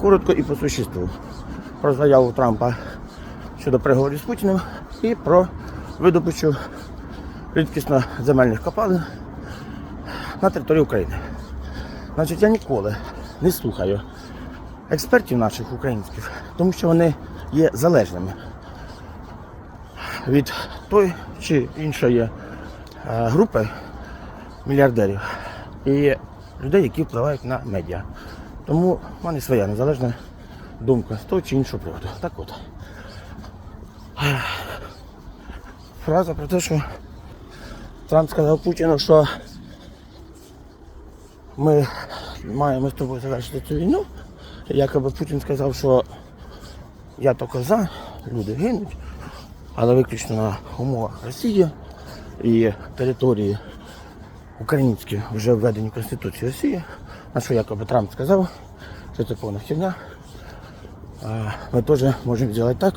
коротко і по существу. Про заяву Трампа щодо переговорів з Путіним і про видобичу рідкісно земельних копалин на території України. Значить, я ніколи не слухаю експертів наших українських, тому що вони є залежними від тої чи іншої е, групи мільярдерів і людей, які впливають на медіа. Тому в мене своя незалежна думка з того чи іншого приводу. Так от. Фраза про те, що Трамп сказав Путіну, що ми маємо з тобою завершити цю війну. Якоби Путін сказав, що я тільки за, люди гинуть, але виключно на умовах Росії і території українські вже введені в Конституцію Росії, на що якоби Трамп сказав, що це повна херня. Ми теж можемо зробити так,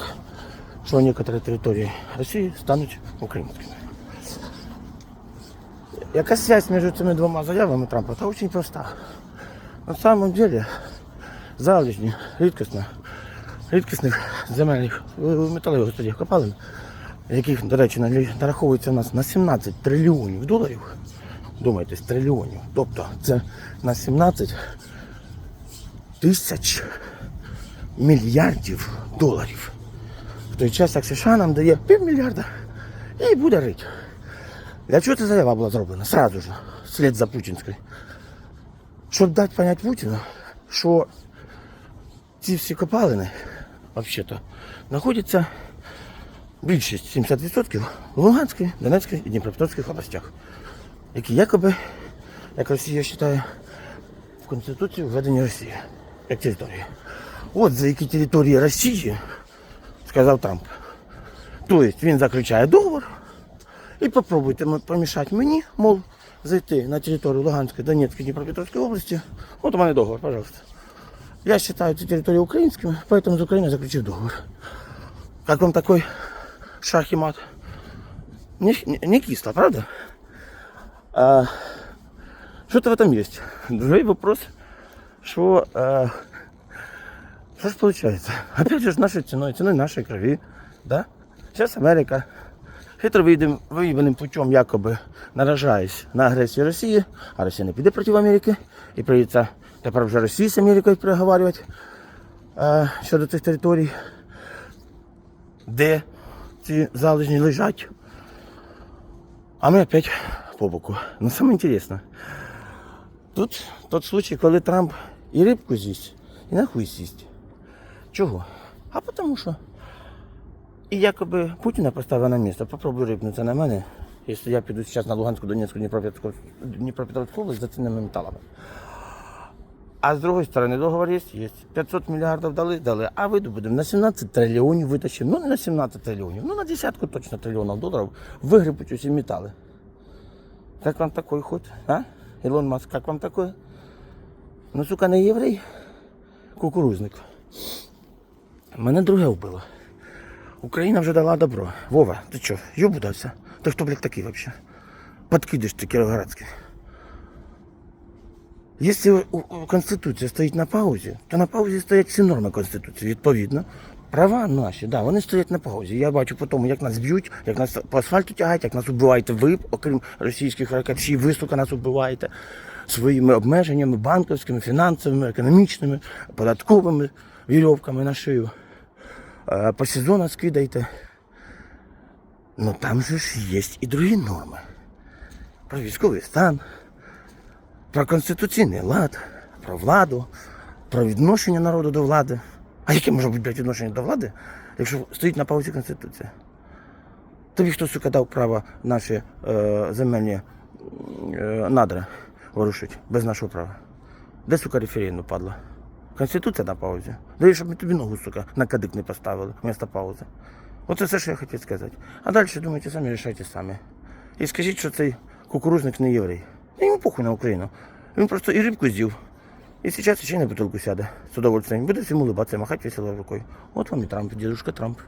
що некоторі території Росії стануть українськими. Яка связь між цими двома заявами Трампа? Та дуже проста. На самом деле залежні рідкісно, рідкісних земельних е, металевих тоді копалин, яких, до речі, нараховується у нас на 17 трильйонів доларів. Думайтесь, трильйонів. Тобто це на 17 тисяч мільярдів доларів. В той час, як США нам дає півмільярда і буде рить. Для чого ця заява була зроблена? Сразу ж, вслед за путінською. Щоб дати понять Путіну, що ці всі копалини, взагалі-то, знаходяться більшість 70% в Луганській, Донецькій і Дніпропетровських областях, які якоби, як Росія вважає, в Конституції введені Росії як території. От за які території Росії, сказав Трамп. Тобто він заключає договор і попробуйте помішати мені, мов, зайти на територію Луганської, Донецької, Дніпропетровської області. От у мене договор, пожалуйста. Я считаю эти территории украинскими, поэтому с Украиной заключил договор. Как вам такой шах и мат? Не, не, не кисло, правда? А, что-то в этом есть. Другой вопрос, что, а, что же получается? Опять же, нашей ценой, ценой нашей крови, да? Сейчас Америка хитро виявленим путем якоби наражаясь на агресію Росії, а Росія не піде проти Америки, і прийдеться тепер вже Росії з Америкою переговорювати е, щодо цих територій, де ці залежні лежать. А ми опять по боку. Ну саме інтересне, тут тот случай, коли Трамп і рибку з'їсть, і нахуй з'їсть. Чого? А тому що. І якоби Путіна поставив на місце, попробуй рипнутися на мене, якщо я піду зараз на Луганську, Донецьку, Дніпропетровську область за цінними металами. А з другої сторони договор є, є. 500 мільярдів дали, дали, а видобудемо на 17 трильйонів витащимо. Ну не на 17 трильйонів, ну на десятку точно трильйонів доларів вигребуть усі метали. Як вам такой ход, а? Ілон Маск, як вам такой? Ну, сука, не єврей, кукурузник. Мене друге вбило. Україна вже дала добро. Вова, ти що, йобу дався? Ти хто, блядь, такий взагалі? Подкидиш ти Кіровоградський. Якщо Конституція стоїть на паузі, то на паузі стоять всі норми Конституції. Відповідно, права наші, да, вони стоять на паузі. Я бачу по тому, як нас б'ють, як нас по асфальту тягають, як нас вбиваєте ви, окрім російських ракет, всі ви, нас вбиваєте своїми обмеженнями банківськими, фінансовими, економічними, податковими вірьовками на шию. Е, По сезону скидаєте. Ну там же ж є і другі норми. Про військовий стан, про конституційний лад, про владу, про відношення народу до влади. А яке може бути блядь, відношення до влади, якщо стоїть на паузі Конституція? Тобі хто, сука, дав право наші е, земельні е, надра ворушити без нашого права? Де, сука, референдум падла? Конституція на паузі. Дай, щоб ми тобі ногу, сука, на кадик не поставили вместо паузи. Оце все, що я хотів сказати. А далі думайте самі, рішайте самі. І скажіть, що цей кукурузник не єврей. Йому похуй на Україну. Він просто і рибку з'їв. І сейчас еще на бутылку сяду. С удовольствием. буду всем улыбаться, махать весело рукой. Вот вам и Трамп, дедушка Трамп.